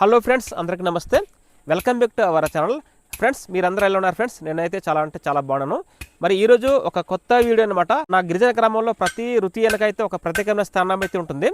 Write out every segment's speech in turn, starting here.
Hello friends అందరికీ నమస్తే. Welcome back to our channel. Friends మీరందరూ ఎలా ఉన్నారు ఫ్రెండ్స్? నేనైతే చాలా అంటే చాలా బాగున్నాను. మరి ఈరోజు ఒక కొత్త వీడియో అనమాట నా గిరిజన గ్రామంలో ప్రతి రుతి వెనకైతే ఒక ప్రత్యేకమైన స్థానం అయితే ఉంటుంది.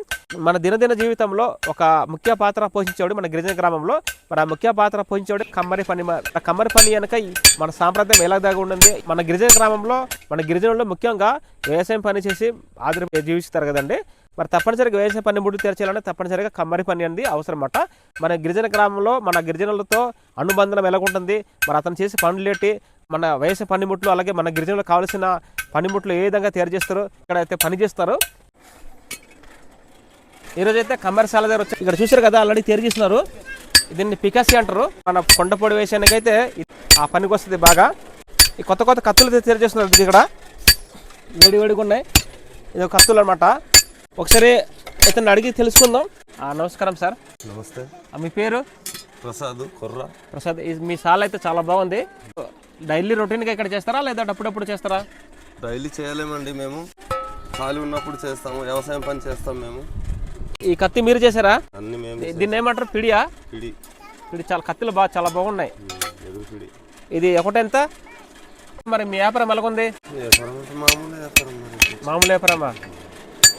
మన దినదిన జీవితంలో ఒక ముఖ్య పాత్ర పోషించేవాడు మన గిరిజన గ్రామంలో. మరి ఆ ముఖ్య పాత్ర పోషించేవాడు కమ్మరి పని కమ్మరి పని వెనక మన సాంప్రదాయం ఎలా దాగి ఉండింది? మన గిరిజన గ్రామంలో మన గిరిజనుల్లో ముఖ్యంగా వ్యవసాయం పని చేసి ఆదరి జీవిస్తారు కదండి. మరి తప్పనిసరిగా వ్యవసాయ పని ముడి తెరచాలంటే తప్పనిసరిగా కమ్మరి పని అనేది అవసరం అన్నమాట మన గిరిజన గ్రామంలో మన గిరిజనులతో అనుబంధం ఎలాగుంటుంది? మరి అతను చేసే పనులేటి? మన వయసు పనిముట్లు అలాగే మన గిరిజనులకు కావాల్సిన పనిముట్లు ఏ విధంగా తయారు చేస్తారు? ఇక్కడ అయితే పని చేస్తారు. ఈరోజు అయితే కమ్మరిశాల దగ్గర వచ్చి ఇక్కడ చూసారు కదా ఆల్రెడీ తయారు చేస్తున్నారు దీన్ని పికాసి అంటారు. మన కొండపొడి వేసానికి ఆ పనికి వస్తుంది బాగా. ఈ కొత్త కొత్త కత్తులు తయారు చేస్తున్నారు ఇది ఇక్కడ. వేడి వేడిగా ఉన్నాయి. ఇది ఒక కత్తులు అనమాట ఒకసారి ఇతను అడిగి తెలుసుకుందాం. ఆ, నమస్కారం సార్. నమస్తే. ఆ, మీ పేరు? ప్రసాద్ కుర్ర. ప్రసాద్ మీ సాల్ అయితే చాలా బాగుంది. డైలీ రొటీన్గా ఇక్కడ చేస్తారా లేదా అప్పుడప్పుడు చేస్తారా? డైలీ చేయలేమండి మేము. ఖాళీ ఉన్నప్పుడు చేస్తాము వ్యవసాయం పని చేస్తాం మేము. ఈ కత్తి మీరు చేశారా? అన్ని మేము దీ- దీన్ని ఏమంటారు? పిడియా? పిడి. చాలా కత్తులు బాగా చాలా బాగున్నాయి. ఉమ్, ఎదురు పిడి. ఇది ఒకటెంత? మరి మీ వ్యాపారం ఎలాగుంది? వ్యాపారం అంటే మామూలు వ్యాపారం మరి. మామూలు వ్యాపారమా?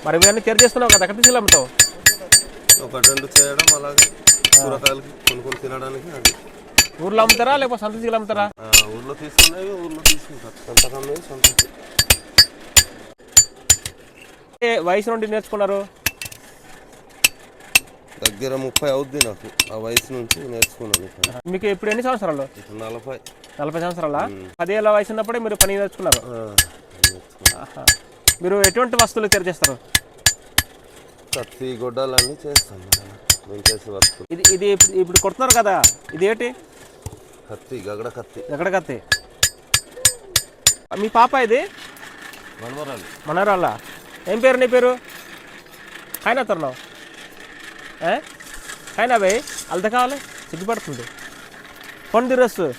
మరి ఇవన్నీ తెర చేస్తున్నావు కదా ఎక్కడ తీసుకెళ్ళి అమ్ముతావు? ఒకటి రెండు చేయడం అలాగే. కూరగాయలకి కొనుక్కొని తినడానికి అది. ఊర్లో అమ్ముతారా లేకపోతే సంత తీసుకెళ్ళి అమ్ముతారా? ఆ, ఊర్లో తీసుకునేవి ఊర్లో తీసుకుంటారు సొంతకం. ఏ వయసు నుండి నేర్చుకున్నారు? దగ్గర ముప్పై అవుద్ది నాకు. ఆ వయసు నుంచి నేర్చుకున్నాను ఇక్కడ. మీకు ఇప్పుడు ఎన్ని సంవత్సరాలు? ఇప్పుడు నలభై. నలభై సంవత్సరాల? పదేళ్ళ వయసు ఉన్నప్పుడే మీరు పని నేర్చుకున్నారు? ఆ, నేర్చుకున్నాను. ఆహా. మీరు ఎటువంటి వస్తువులు తయారు చేస్తారు కత్తి గొడ్డలన్నీ చేస్తాం మేము చేసే ఇది ఇది ఇప్పుడు- కొడుతున్నారు కదా ఇది ఏంటి కత్తి గగడ కత్తి. ఎక్కడ కత్తి. మీ పాప ఇది? మనవరాలు. మనరాళ్ళ ఏం పేరు నీ పేరు? ఖైనా తరుణం. ఏ? ఖైనా భయ్ అల్ద కావాలి? సిగ్గుపడుతుంది. ఫోన్ తిరస్సు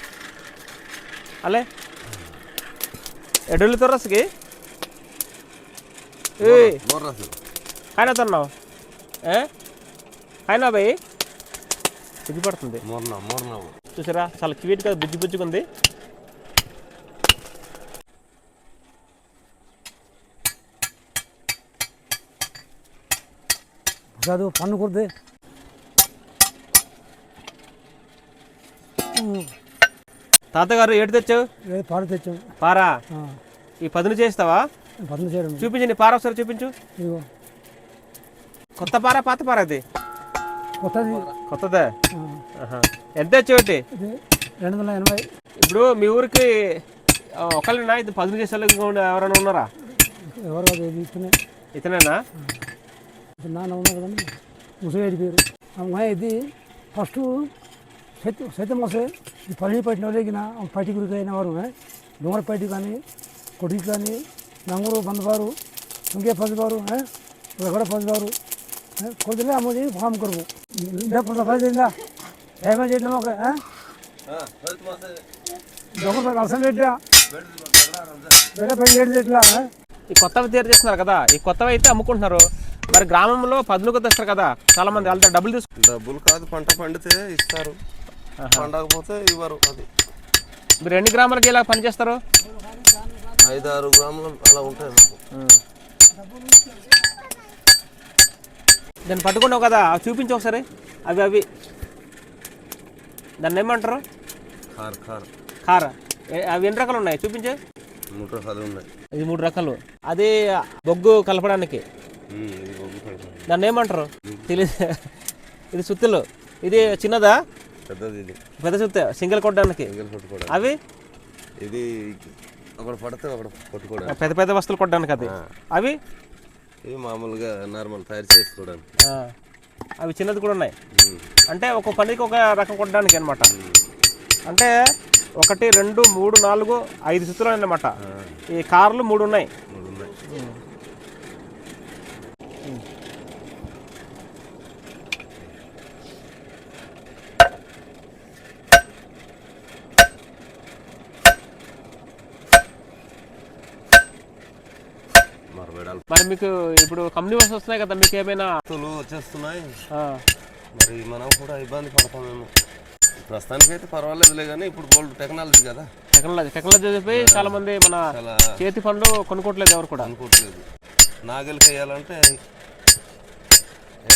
అలే. ఎడులు తొరస్కి ఆయన తన్నావు ఏ? ఆయన భయ్ ఇది పడుతుంది. చూసారా? చాలా క్యూట్గా బుజ్జి బుజ్జుకుంది చదువు పన్ను కుర్ది తాతగారు ఏడు తెచ్చావు? పార తెచ్చావు పారా? ఈ పదును చేస్తావా? చూపించండి పార ఒకసారి చూపించు. కొత్త పార పాత పార అది? కొత్తది. కొత్తదే. ఎంత ఇది రెండు వందల ఎనభై. ఇప్పుడు మీ ఊరికి ఒకళ్ళేనా? ఇది పదును చేసే వాళ్ళు ఇంకా ఉన్న- ఎవరైనా ఉన్నారా? ఎవరు ఇది ఇతనే. ఇతనేనా? నాన్న ఉన్నారు కానీ పేరు. అమ్మాయి ఇది ఫస్ట్ సైత సైత ఈ పల్లి పట్టిన వాళ్ళకి పట్టి గురికి అయిన వారు డోంగర పట్టి కానీ కొడుకు కానీ ఫామ్ కొరకు. ఇందా కొంత పది ఇందా ఏమైనా చేయడం ఒక డొంగర అలసం పెట్టా బిడ్డ పని చేయడం ఎట్లా ఈ కొత్తవి తయారు చేస్తున్నారు కదా ఈ కొత్తవి అయితే అమ్ముకుంటున్నారు. మరి గ్రామంలో పదునుకు తెస్తారు కదా చాలా మంది వాళ్ళతో డబ్బులు తీసుకు డబ్బులు కాదు పంట పండితే ఇస్తారు. పండకపోతే ఇవ్వరు అది. మీరు ఎన్ని గ్రామాలకి ఇలా పని చేస్తారు ఐదు ఆరు గ్రాములు అలా ఉంటాయి మాకు దాన్ని పట్టుకున్నావు కదా చూపించు ఒకసారి. అవి అవి. దాన్ని ఏమంటారు? కార్ కార్ కార ఏ- అవి ఎన్ని రకాలు ఉన్నాయి? చూపించే. మూడు రకాలు ఉన్నాయి. ఇది మూడు రకాలు. అది బొగ్గు కలపడానికి. దాన్ని ఏమంటారు? తెలియదు ఇది సుత్తులు. ఇది చిన్నదా? పెద్దది పెద్ద సుత్త. సింగిల్ కొట్టడానికి. అవి? ఇది ఒకటి పడితే ఒకటి కొట్టుకోవడం పెద్ద పెద్ద వస్తువులు కొట్టడానికి అది. అవి? ఇవి మామూలుగా నార్మల్ తయారు చేసుకోవడానికి. అవి చిన్నది కూడా ఉన్నాయి. అంటే ఒక పనికి ఒక రకం కొట్టడానికి అనమాట అంటే ఒకటి రెండు మూడు నాలుగు ఐదు సుత్తులు అన్నమాట. ఈ కార్లు మూడు ఉన్నాయి. మరి మీకు ఇప్పుడు కంపెనీ బస్ వస్తున్నాయి కదా మీకు ఏమైనా? వచ్చేస్తున్నాయి. మరి మనం కూడా ఇబ్బంది పడతామేమో. ప్రస్తుతానికైతే పర్వాలేదులే కానీ ఇప్పుడు గోల్డ్ టెక్నాలజీ కదా. టెక్నాలజీ టెక్నాలజీ చెప్పి చాలా మంది మన చేతి పండ్లు కొనుక్కోవట్లేదు ఎవరు కూడా. అనుకోవట్లేదు నాగలికి వేయాలంటే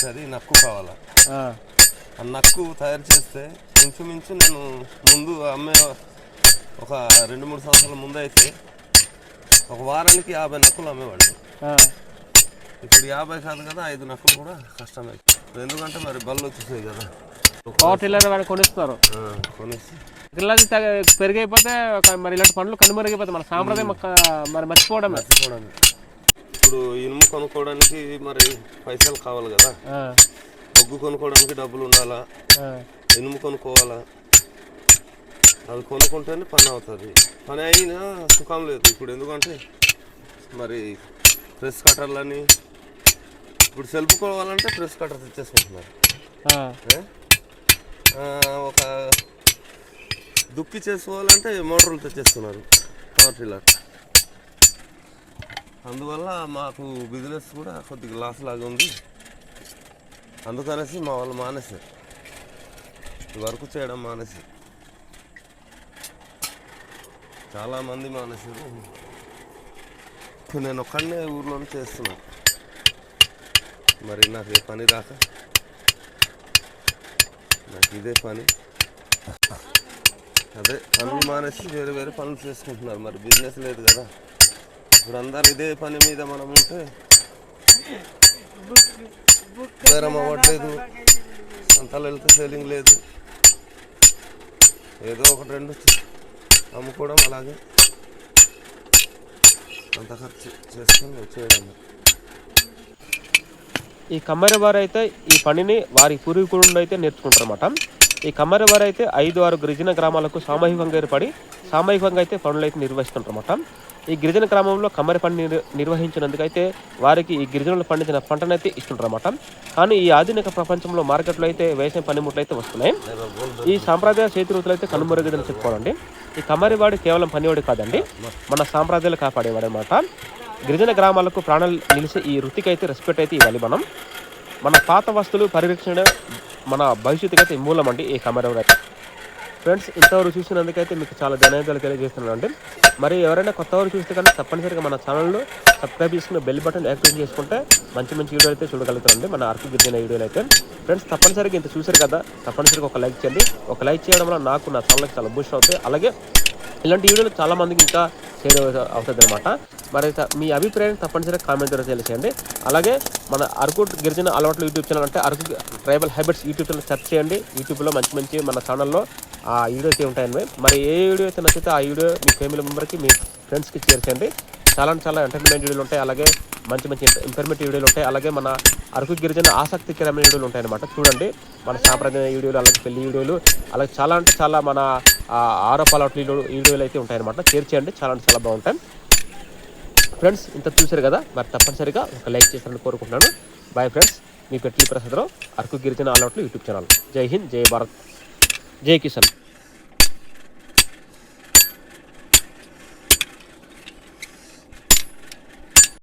అది నక్కు కావాలా? ఆ, నక్కు తయారు చేస్తే ఇంచుమించు నేను ముందు అమ్మే ఒక రెండు మూడు సంవత్సరాల ముందు అయితే ఒక వారానికి యాభై నక్కులు అమ్మేవాడిని. ఇప్పుడు యాభై కాదు కదా ఐదు నక్కులు కూడా కష్టమే. ఎందుకంటే మరి బళ్ళు వచ్చేసాయి కదా. పవర్ టిల్లర్ వాడు కొనిస్తున్నారు ఆ, కొనేసి. తగ్గ- పెరిగైపోతే మరి ఇలాంటి పండ్లు కనుమరుగైపోతాయి మన సాంప్రదాయం మరి మర్చిపోవడమే. మర్చిపోవడానికి ఇప్పుడు ఇనుము కొనుక్కోవడానికి మరి పైసలు కావాలి కదా. బొగ్గు కొనుక్కోవడానికి డబ్బులు ఉండాలా? ఇనుము కొనుక్కోవాలా? అవి కొనుక్కుంటేనే పని అవుతుంది. పని అయినా సుఖం లేదు. ఇప్పుడు ఎందుకంటే మరి ప్రెస్ కట్టర్లని ఇప్పుడు సెల్ఫ్ కోవాలంటే ప్రెస్ కట్టర్ తెచ్చేసుకుంటున్నారు. ఒక దుక్కి చేసుకోవాలంటే మోటార్లు తెచ్చేస్తున్నారు పవర్ టిల్లర్. అందువల్ల మాకు బిజినెస్ కూడా కొద్దిగా లాస్ లాగా ఉంది. అందుకనేసి మా వాళ్ళు మానేశారు. వర్క్ చేయడం మానేసి చాలామంది ఇప్పుడు నేను ఒక్కడనే ఊర్లోనే చేస్తున్నాను మరి నాకు ఏ పని రాక? నాకు ఇదే పని. అదే పనులు మానేసి వేరే వేరే పనులు చేసుకుంటున్నారు. మరి బిజినెస్ లేదు కదా. ఇప్పుడు అందరు ఇదే పని మీద మనం ఉంటే బేరం అవ్వట్లేదు. సంతాలు వెళ్తే సేలింగ్ లేదు. ఏదో ఒకటి రెండు అమ్ముకోవడం అలాగే. అంత ఖర్చు ఈ కమ్మరి వారు అయితే ఈ పనిని వారి పూర్వీకుల నుండి అయితే నేర్చుకుంటారు అనమాట ఈ కమ్మరి వారు అయితే ఐదు ఆరు గిరిజన గ్రామాలకు సామూహికంగా ఏర్పడి సామూహికంగా అయితే పనులు అయితే నిర్వహిస్తుంటారన్నమాట. ఈ గిరిజన గ్రామంలో కమ్మరి పని నిర్ నిర్వహించినందుకైతే వారికి ఈ గిరిజనులు పండించిన పంటనైతే ఇస్తుంటారన్నమాట కానీ ఈ ఆధునిక ప్రపంచంలో మార్కెట్లో అయితే వేసే పనిముట్లు అయితే వస్తున్నాయి. ఈ సాంప్రదాయ చేతి వృత్తులు అయితే కనుమరుగదని చెప్పుకోవాలండి. ఈ కమ్మరివాడు కేవలం పనివాడు కాదండి. మన సాంప్రదాయాలు కాపాడేవాడు అనమాట గిరిజన గ్రామాలకు ప్రాణాలు నిలిచి ఈ వృత్తికి అయితే రెస్పెక్ట్ అయితే ఇవ్వాలి మనం. మన పాత వస్తువులు పరిరక్షణ మన భవిష్యత్తుకి అయితే మూలం అండి ఈ కమ్మరివాడు అయితే ఫ్రెండ్స్ ఇంతవరకు చూసినందుకైతే మీకు చాలా ధన్యవాదాలు తెలియజేస్తున్నాను. అండి మరి ఎవరైనా కొత్త వారు చూస్తే కనుక తప్పనిసరిగా మన ఛానల్లో సబ్స్క్రైబ్ చేసుకుని బెల్ బటన్ యాక్టివేట్ చేసుకుంటే మంచి మంచి వీడియోలు అయితే చూడగలుగుతారండి మన ఆర్థిక గిరిజన వీడియోలు అయితే. ఫ్రెండ్స్ తప్పనిసరిగా ఇంత చూశారు కదా తప్పనిసరిగా ఒక లైక్ చేయండి. ఒక లైక్ చేయడం వల్ల నాకు నా ఛానల్కి చాలా బూస్ట్ అవుతాయి. అలాగే ఇలాంటి వీడియోలు చాలామందికి ఇంకా షేర్ అవుతుంది అనమాట మరి మీ అభిప్రాయం తప్పనిసరిగా కామెంట్ ద్వారా తెలియజేయండి అలాగే మన అరకు గిరిజన అలవాట్లు యూట్యూబ్ ఛానల్ అంటే Araku tribal habits YouTube channel search చేయండి. యూట్యూబ్లో మంచి మంచి మన ఛానల్లో ఆ వీడియో అయితే ఉంటాయండి మరి ఏ వీడియో అయితే నచ్చితే ఆ వీడియో మీ ఫ్యామిలీ మెంబర్కి మీ ఫ్రెండ్స్కి షేర్ చేయండి. చాలా అంటే చాలా ఎంటర్టైన్మెంట్ వీడియోలు ఉంటాయి. అలాగే మంచి మంచి ఇన్ఫర్మేటివ్ వీడియోలు ఉంటాయి. అలాగే మన అరకు గిరిజన ఆసక్తికరమైన వీడియోలు ఉంటాయన్నమాట. చూడండి. మన సాంప్రదాయ వీడియోలు అలాగే పెళ్ళి వీడియోలు అలాగే చాలా అంటే చాలా మన ఆరోపాల వీడియోలు అయితే ఉంటాయన్నమాట. షేర్ చేయండి. చాలా అంటే చాలా బాగుంటాయి. ఫ్రెండ్స్ ఇంత చూశారు కదా? మరి తప్పనిసరిగా ఒక లైక్ చేస్తారని కోరుకుంటున్నాను. బాయ్ ఫ్రెండ్స్ మీ పెట్లి ప్రసాదరావు అరకు గిరిజన ఆలౌట్లు యూట్యూబ్ ఛానల్. జై హింద్ జై భారత్. జై కిషన్